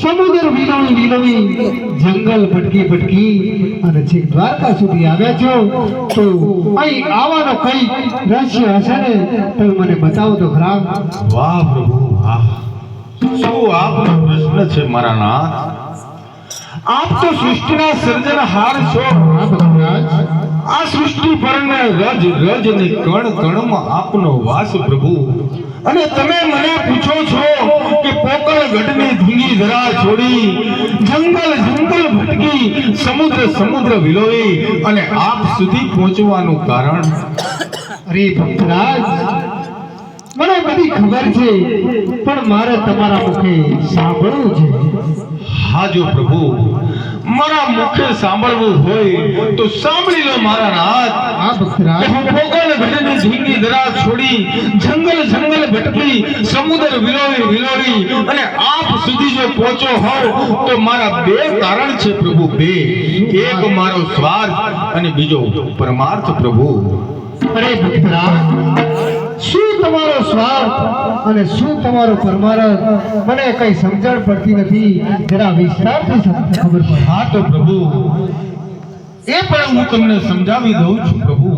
સમુદ્ર વિલોવી વિલોવી જંગલ ભટકી ભટકી અને છેક દ્વારકા સુધી આવ્યા છો, તો અહીં આવવાનો કઈ રહસ્ય હશે ને? તમે મને બતાવો તો ખરા. વાહ પ્રભુ, વાહ. શું આપનો પ્રશ્ન છે મારા નાથ? આપ તો સૃષ્ટિના સર્જનહાર છો. આ સૃષ્ટિ પરને રજ રજ ને કણ કણમાં આપનો વાસ પ્રભુ. અને તમે મને પૂછો છો કે પોકળ ગઢની ધીંગી જરા છોડી, જંગલ જંગલ ભટકી, સમુદ્ર સમુદ્ર વિલોવી અને આપ સુધી પહોંચવાનું કારણ? અરે ભક્તરાજ, મને બધી ખબર છે, પણ મારે તમારા મુખે સાંભળવું છે. હા જો પ્રભુ મારા મુખે સાંભળવું હોય તો સાંભળી લો મારા નાથ. હું ભોગલ ભજન ઝીંગી દરા છોડી જંગલ જંગલ ભટકી સમુદ્ર વિલોવી વિલોવી અને આપ સુધી જો પહોંચો હોવ તો મારા બે કારણ છે પ્રભુ બે. એક મારો સ્વાર્થ અને બીજો પરમાર્થ પ્રભુ. અરે ભક્તરાજ. શું તમારો સ્વાર્થ અને શું તમારો પરમાર્થ? મને કઈ સમજણ પડતી નથી. જરા વિસ્તારથી ખબર પડે. હા તો પ્રભુ. એ પણ હું તમને સમજાવી દઉં છું, પ્રભુ.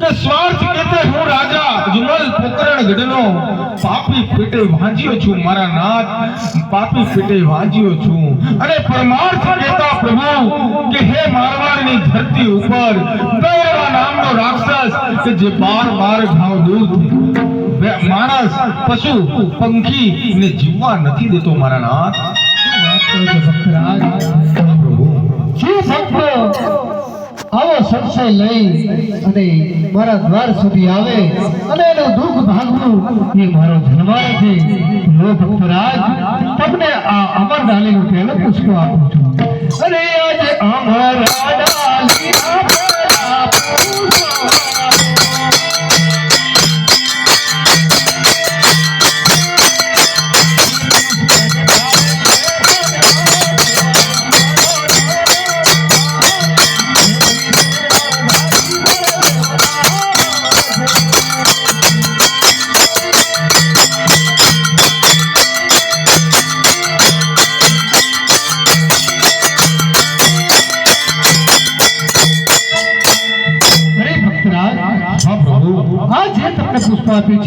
કે સ્વાર્થ કેતે હું રાજા જુમલ પોકરણ ગઢનો પાપી પેટે વાંજ્યો છું, મારા નાથ પાપી પેટે વાંજ્યો છું. અને પરમાર્થ કહેતા પ્રભુ કે હે મારવાડની ધરતી ઉપર કયો નામનો રાક્ષસ કે જે બાર બાર ઘાવ દૂધ માણસ પશુ પંખી ને જીવવા નથી દેતો મારા નાથ. જે ભક્ત? આવો સંશય લઈ અને મારા દ્વાર સુધી આવે અને એનું દુઃખ ભાગવું એ મારો ધર્માર છે. લો ભક્તરાજ તમને આ અમર ડાલીનું પહેલું પુષ્પ આપું છું. અરે આજે અમર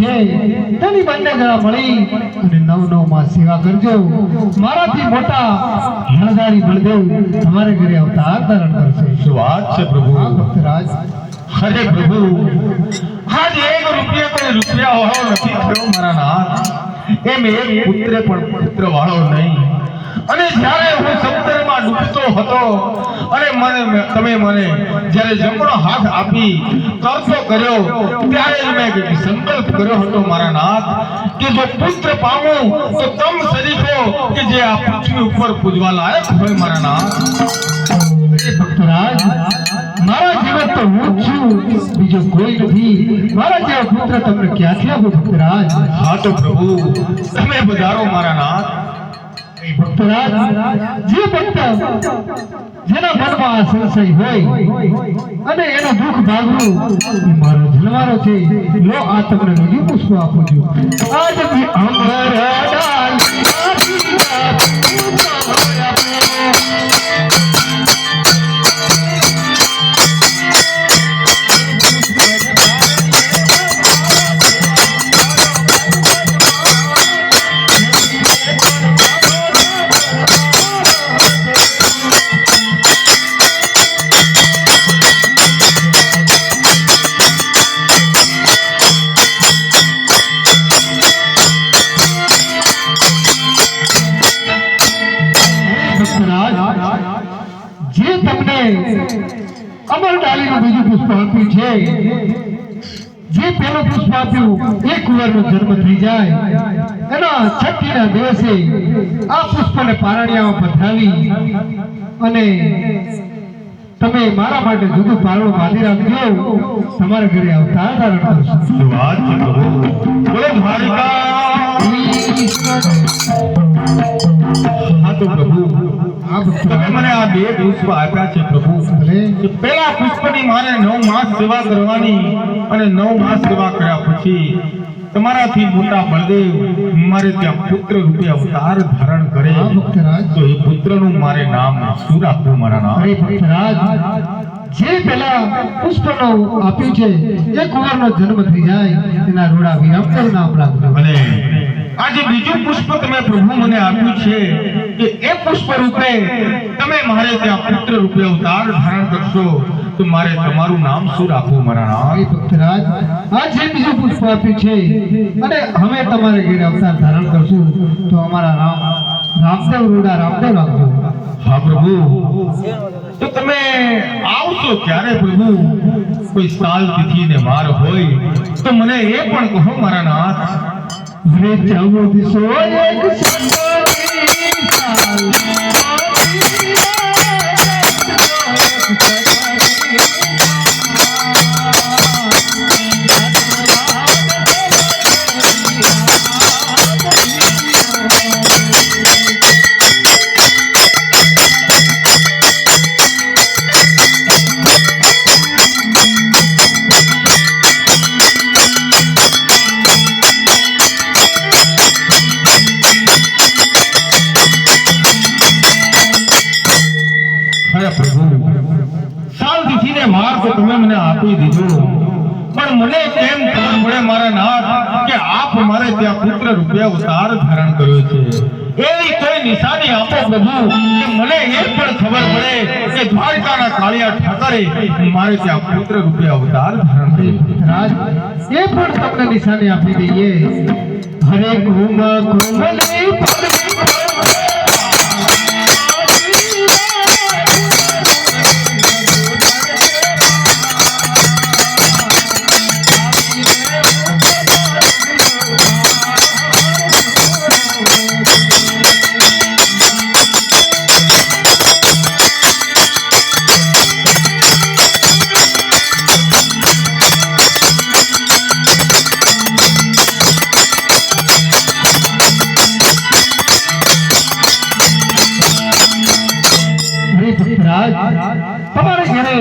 છે. તેની બંને મળી અને નવ નવમાં સેવા કરજો. મારાથી મોટા હણધારી બળદેવ તમારે ઘરે અવતાર ધારણ કરશે. શું વાત છે પ્રભુ. ભક્તરાજ. અરે પ્રભુ. આજ એક રૂપિયા કોઈ રૂપિયા વાળો નથી થયો મારા નાથ. એમ એક પુત્ર પણ પુત્ર વાળો નહીં. અને જ્યારે હું સમુદ્રમાં ડૂબતો હતો, અને મને તમે મને જ્યારે જમણો હાથ આપી તરતો કર્યો, ત્યારે જ મેં સંકલ્પ કર્યો હતો મારા નાથ, કે જો પુત્ર પામું, તો તમ શરીફો, કે જે આ પૃથ્વી ઉપર પૂજવા લાયક હોય મારા નાથ. મારા જીવન તો હું છું, બીજો કોઈ મારા પુત્ર તમને ક્યાંથી આપું ભક્તરાજ? હા તો પ્રભુ, તમે બધારો મારા નાથ. જેના મનમાં સંશય હોય અને એનો દુઃખ ભાગવું લો, આ તમને બીજું પુષ્પ આપું છું. આજ ડાલીના અમર ડાલીનું બીજું પુષ્પ આપ્યું છે જે પેલું પુષ્પ આપ્યું, એક કુંવરનો જન્મ થઈ જાય. એના છઠ્ઠીના દિવસે આ પુષ્પને પારણિયામાં પધરાવી અને તમે મારા માટે જુદું પારણું બાંધી રાખજો. તમારા ઘરે આવતા હા તો પ્રભુ આ તમે મને આ બે પુષ્પ આપ્યા છે પ્રભુ. પેલા પુષ્પની મારે નવ માસ સેવા કરવાની અને નવ માસ સેવા કર્યા પછી તમારાથી મોટા બળદેવ મારે ત્યાં પુત્ર રૂપે અવતાર ધારણ કરે તો એ પુત્રનું મારે નામ શું રાખવું મારા નામ? અરે ભક્તરાજ જે પેલા પુષ્પનો આપ્યું છે એ કુંવરનો જન્મ થઈ જાય એના રોડા વિરામનું નામ રાખજો. અને આજે બીજું પુષ્પ તમે પ્રભુ મને આપ્યું છે કે એ પુષ્પ રૂપે તમે મારે ત્યાં પુત્ર રૂપે અવતાર ધારણ કરશો તો મારે તમારું નામ શું રાખવું મારા નામ ભક્તરાજ આ જે બીજું પુષ્પ આપ્યું છે અને અમે તમારે ઘેર અવતાર ધારણ કરશું તો અમારા રામ રામદેવ રૂડા રામદેવ રાખજો. હા પ્રભુ. તો તમે આવશો ક્યારે પ્રભુ? કોઈ સાલ તિથિ ને વાર હોય તો મને એ પણ કહો મારા નાથ. રે દિશો એક સત્તરી સાલ તો તમે મને આપી દીધું. પણ મને કેમ ખબર પડે મારા નાથ કે આપ મારે ત્યાં પુત્ર રૂપે અવતાર ધારણ કર્યો છે. એવી કોઈ નિશાની આપો પ્રભુ કે મને એ પણ ખબર પડે કે દ્વારકાના કાળિયા ઠાકરે મારે ત્યાં પુત્ર રૂપે અવતાર ધારણ કર્યો એ પણ તમને નિશાની આપી દઈએ. હરે કુમ કુમલી પગલી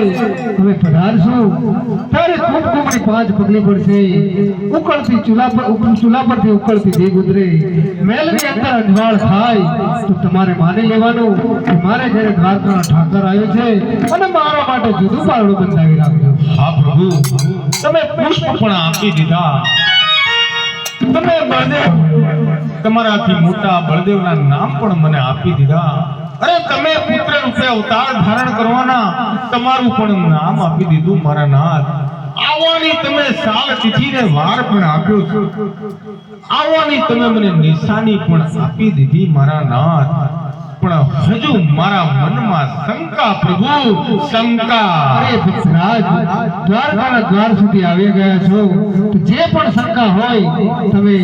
તમારે પધારશો ત્યારે ખૂબ ખૂબ પાંચ પગલી પડશે. ઉકળતી ચૂલા પર ચૂલા પરથી ઉકળતી દેગ ઉતરે. મેલની અંદર અજવાળ થાય તો તમારે માની લેવાનું કે મારે ઘરે દ્વારકાનો ઠાકર આવ્યો છે અને મારા માટે જુદું પારડું બંધાવી રાખજો હા પ્રભુ. તમે પુષ્પ પણ આપી દીધા. તમે બળદેવ તમારાથી મોટા બળદેવના નામ પણ મને આપી દીધા. અરે તમે રૂપે અવતાર ધારણ કરવાના તમારું પણ નામ આપી દીધું મારા નાથ. આવવાની તમે સાલ તિથિને વાર પણ આપ્યો છો. આવવાની તમે મને નિશાની પણ આપી દીધી મારા નાથ. પણ હજુ મારા મનમાં શંકા પ્રભુ, શંકા. અરે ભક્તરાજ દ્વારકાના દ્વાર સુધી આવી ગયા છો. જે પણ શંકા હોય, તમે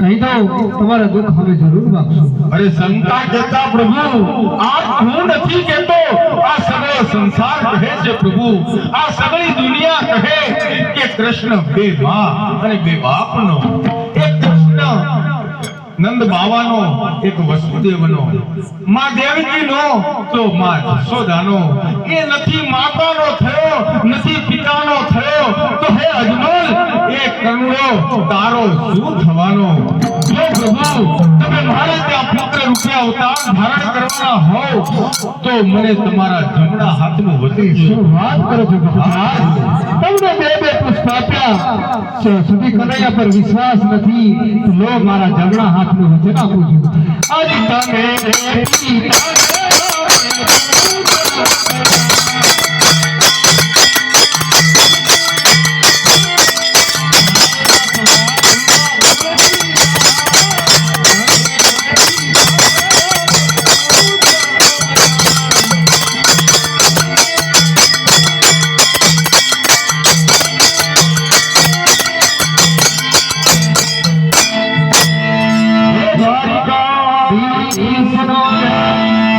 કહી દો, તમારા દુઃખ હવે જરૂર વાગશું અરે શંકા કેતા પ્રભુ, આ હું નથી કેતો આ સગળો સંસાર કહે છે પ્રભુ. આ સગળી દુનિયા કહે કે કૃષ્ણ બે મા અને બે બાપનો. એક કૃષ્ણ નંદ બાવાનો એક વસુદેવનો, માં દેવકીનો, તો માં જશોદાનો. એ નથી માતાનો થયો, નથી પિતાનો થયો. તો હે તારો શું થવાનો જો પ્રભુ તમે મારે ત્યાં પુત્ર રૂપિયા અવતાર ધારણ કરવાના હોવ તો મને તમારા જમણા હાથનું વચન શું વાત કરો છો તમને બે બે પુષ્પ આપ્યા સુધી કનૈયા પર વિશ્વાસ નથી લો મારા જમણા હાથનું વચન આપું છું આજ તમે